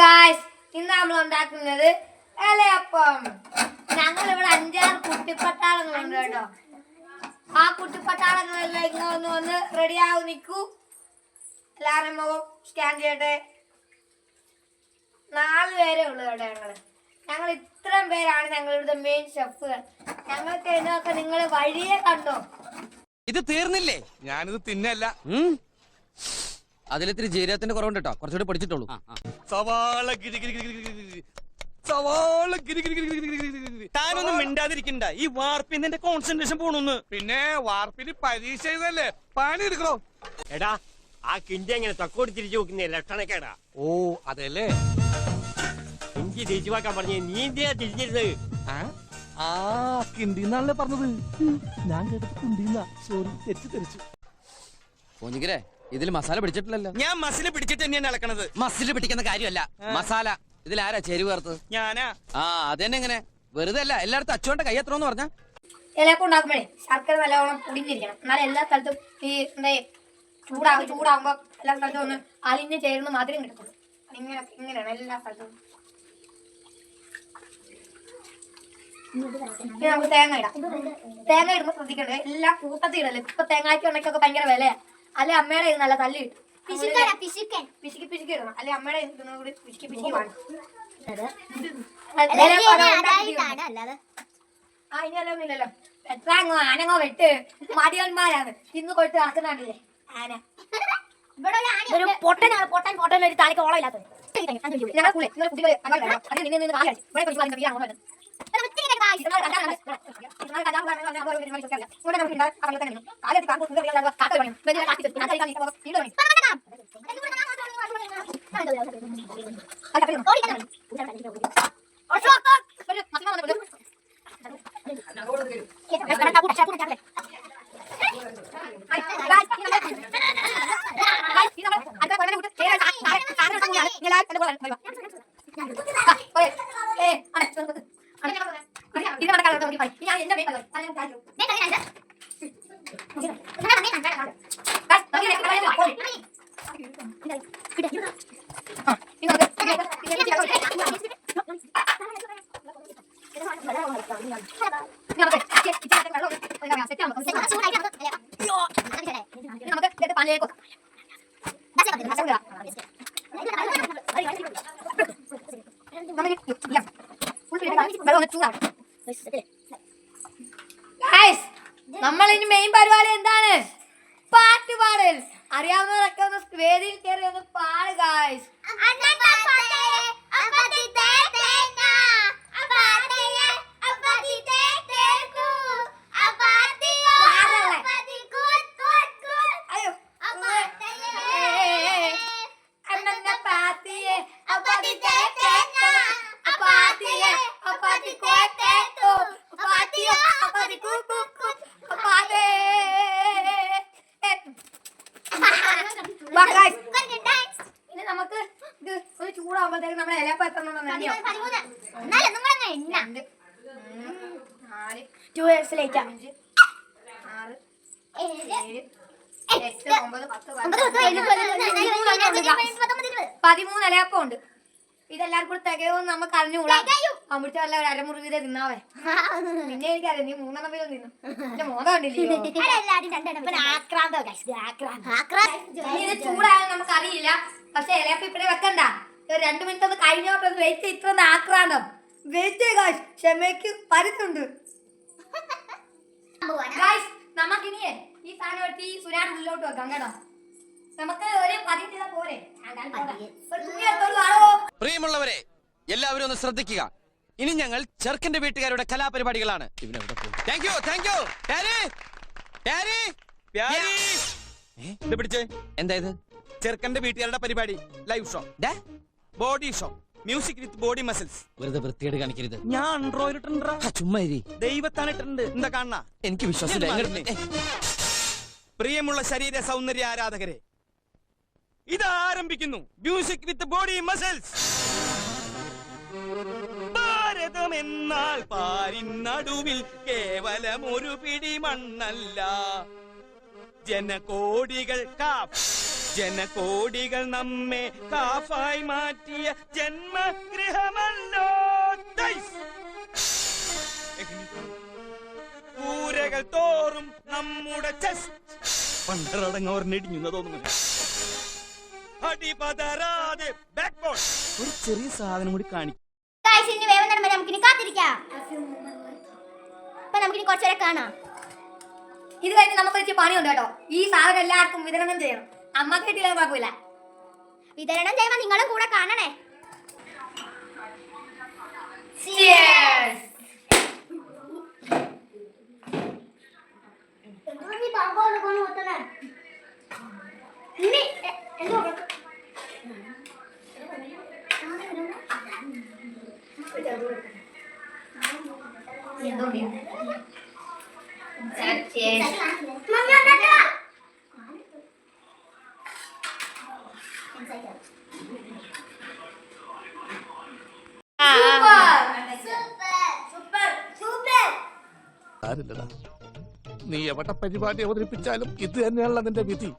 Guys ഇന്ന് നമ്മൾ ഉണ്ടാക്കുന്നത് ഇലയപ്പം. ഞങ്ങൾ ഇവിടെ അഞ്ചാറ് കുട്ടിപ്പട്ടാളങ്ങളുണ്ട് കേട്ടോ. ആ കുട്ടിപ്പട്ടാളങ്ങളെല്ലാം ഇങ്ങനെ ഒന്ന് വന്ന് റെഡി ആവും നിൽക്കൂ എല്ലാവരും മുഖം സ്കാൻ ചെയ്യട്ടെ. നാല് പേരേ ഉള്ളൂ കേട്ടോ ഞങ്ങൾ ഞങ്ങൾ ഇത്രയും പേരാണ് ഞങ്ങളിവിടുത്തെ മെയിൻ ഷെഫുകൾ ഞങ്ങൾക്ക് ഇതിനൊക്കെ നിങ്ങൾ വഴിയെ കണ്ടോ? ഇത് തീർന്നില്ലേ? ഞാനിത് തിന്നല്ല. അതിലിത്തിരി ജീരകത്തിന്റെ കുറവുണ്ട് കേട്ടോ കുറച്ചുകൂടി പഠിച്ചിട്ടുള്ളൂ സവാള ഗിരി ഗിരി ഗിരി ഗിരി ഗിരി ഗിരി. സവാള ഗിരി ഗിരി ഗിരി ഗിരി ഗിരി ഗിരി. ഗിരി. താനൊന്നും മിണ്ടാതിരിക്കണ്ട. ഈ വാർപ്പിന്ന് എന്റെ കോൺസെൻട്രേഷൻ പോണൊന്ന്. പിന്നെ വാർപ്പിന് പരീക്ഷ എഴുതല്ലേ? പണി എടുക്കണോ? എടാ ആ കിണ്ടി എങ്ങനെ തക്കോടി തിരിച്ചു നോക്കുന്നേ? ലക്ഷണക്കേടാ. ഓ അതല്ലേ? കിണ്ടി തിരിച്ചു വെക്കാൻ പറഞ്ഞ നീ എന്തിനാ തിരിഞ്ഞിരുന്നത്? ആ? ആ കിണ്ടിന്നാണല്ലേ പറഞ്ഞത്. ഞാൻ കേട്ടത് കുണ്ടിന്നാ. സോറി തെറ്റിദ്ധരിച്ചു. തെറിച്ചു പോഞ്ഞിക്കരെ ഇതിൽ മസാല പിടിച്ചിട്ടില്ലല്ലോ. ഞാൻ മസിൽ പിടിച്ചിട്ട് തന്നെയാണ് ഇളക്കണത് മസിൽ പിടിക്കുന്ന കാര്യമല്ല. മസാല. ഇതിൽ ആരാ ചേരുവ ചേർത്ത്? ഞാനാ. ആ അതന്നെ എങ്ങനെ വെറുതെ അല്ല എല്ലായിടത്തും അച്ചോണ്ട കൈ എത്രന്ന് പറഞ്ഞ? ഇലയപ്പം ഉണ്ടാക്കുമ്പോഴേ ശർക്കര നല്ലവണ്ണം പൊടിഞ്ഞിരിക്കണം. എന്നാലും എല്ലാ സ്ഥലത്തും ഈ എന്താ ചൂടാകും ചൂടാകുമ്പോൾ എല്ലാ സ്ഥലത്തും ഒന്ന് അലിഞ്ഞ് ചേരുന്ന മധുരം കിട്ടത്തുള്ളൂ. ഇങ്ങനെ ഇങ്ങനെയാണ് എല്ലാ സ്ഥലത്തും. ഇനി നമുക്ക് തേങ്ങ ഇടാം. തേങ്ങ ഇടുമ്പോൾ ശ്രദ്ധിക്കണ്ടേ എല്ലാ കൂട്ടത്തിൽ ഇടല്ലേ ഇപ്പൊ തേങ്ങാക്കി ഉണ്ടെങ്കിൽ ഭയങ്കര വിലയാ. അല്ലെ അമ്മയുടെ ഇത് നല്ല തല്ലി കിട്ടും. പിശുക്കി പിശുക്കി ഇടണം. അല്ലെ അമ്മയുടെ കൂടി പിശുക്കി പിശുക്കി വേണം ആ ഇനി അല്ലൊന്നും ഇല്ലല്ലോ. എത്ര അങ്ങോ ആനങ്ങോ വെട്ട്. മടിയന്മാരാണ്. തിന്നു കൊടുത്ത് നടക്കുന്നുണ്ടല്ലേ ആന. ഒരു പൊട്ടനാണ് പൊട്ടൻ പൊട്ടൻ ഒരു കുട്ടികൾ അങ്ങനെ നിന്നെ നിന്ന് കാലി ഇവിടെ അതിന്റെ college Congress college Congress college Congress college Congress college Congress college Congress college Congress college Congress college Congress college Congress college Congress ಕಾಲೇ നമുക്ക് പണിയേക്കോ നമ്മൾ ഇനി മെയിൻ പരിപാടി എന്താണ്? ഇത് ഒന്ന് ചൂടാകുമ്പോഴത്തേക്ക് നമ്മളെ ഇലപ്പം എത്ര രണ്ട് മൂന്ന് നാല് ടു ഇയേഴ്സിലേക്ക് അഞ്ച് ആറ് ഏഴ് എട്ട് ഒമ്പത് പത്ത് പതിമൂന്ന് ഇലയപ്പം ഉണ്ട്. ഇതെല്ലാവർക്കും കൂടെ തികയോന്ന് നമുക്ക് അറിഞ്ഞുകൂടാ. അമ്മൂച്ച അല്ല ഒരു അരമുറി വീതം തിന്നാവേ. പിന്നെ എനിക്കറിയാം നീ മൂന്നെണ്ണം വീതം തിന്നു. എന്റെ മോതം കണ്ടില്ലയോ? ചൂടായാലും നമുക്ക് അറിയില്ല പക്ഷെ ഇലയപ്പം ഇപ്പഴേ വെക്കണ്ട. ഒരു രണ്ട് മിനിറ്റ് ഒന്ന് കഴിഞ്ഞോട്ടെ ഒന്ന് വെയിറ്റ് ഇത്ര ആക്രാന്തം. വെയിറ്റ് കാശ് ക്ഷമയ്ക്ക് പരുത്തുണ്ട് ഗായ്സ് നമുക്കിനിയേ ഈ സാധനം എടുത്ത് ഈ സുരാട് ഉള്ളിലോട്ട് വെക്കാം കേട്ടോ. നമുക്ക് ഒരു ചെയ്താൽ പോരെ. ഒരു തുണി പ്രിയമുള്ളവരെ എല്ലാവരും ഒന്ന് ശ്രദ്ധിക്കുക. ഇനി ഞങ്ങൾ ചെറുക്കന്റെ വീട്ടുകാരുടെ കലാപരിപാടികളാണ്. Thank you thank you Pyari ഇത് പിടിച്ചേ. എന്താ ഇത്? ചെറുക്കന്റെ വീട്ടുകാരുടെ പരിപാടി live show body show music with body muscles വെറുതെ വൃത്തിയോട് കാണിക്കരുത്. ഞാൻ ചുമ്മാ ദൈവത്താണ് ഇട്ടിട്ടുണ്ട്. എന്താ കാണണ എനിക്ക് വിശ്വാസം പ്രിയമുള്ള ശരീര സൗന്ദര്യ ആരാധകരെ ഇത് ആരംഭിക്കുന്നു മ്യൂസിക് വിത്ത് ബോഡി മസിൽസ് എന്നാൽ പാരിൻ നടുവിൽ കേവലം ഒരു പിടി മണ്ണല്ല. ജനകോടികൾ കാഫ് ജനകോടികൾ നമ്മെ കാഫായി മാറ്റിയ ജന്മഗൃഹമല്ലോ. കൂരകൾ തോറും നമ്മുടെ ചെസ്റ്റ്. പണ്ടറടങ്ങോറിനിടിഞ്ഞു തോന്നുന്നു. അടിപതരാതെ ഒരു ചെറിയ സാധനം കൂടി കാണിക്കും. കാത്തിരിക്കാം അപ്പൊ നമുക്കിനി കുറച്ചുപേരെ കാണാം. ഇത് കഴിഞ്ഞ് നമുക്ക് ഇച്ചിരി പണിയുണ്ട് കേട്ടോ. ഈ സാധനം എല്ലാവർക്കും വിതരണം ചെയ്യണം. അമ്മയ്ക്ക് കിട്ടിയില്ല കുഴപ്പമില്ല. വിതരണം ചെയ്യുമ്പോ നിങ്ങളും കൂടെ കാണണേ. Cheers. നീ എവിടെ പരിപാടി അവതരിപ്പിച്ചാലും ഇത് തന്നെയാണല്ലോ നിന്റെ വിധി.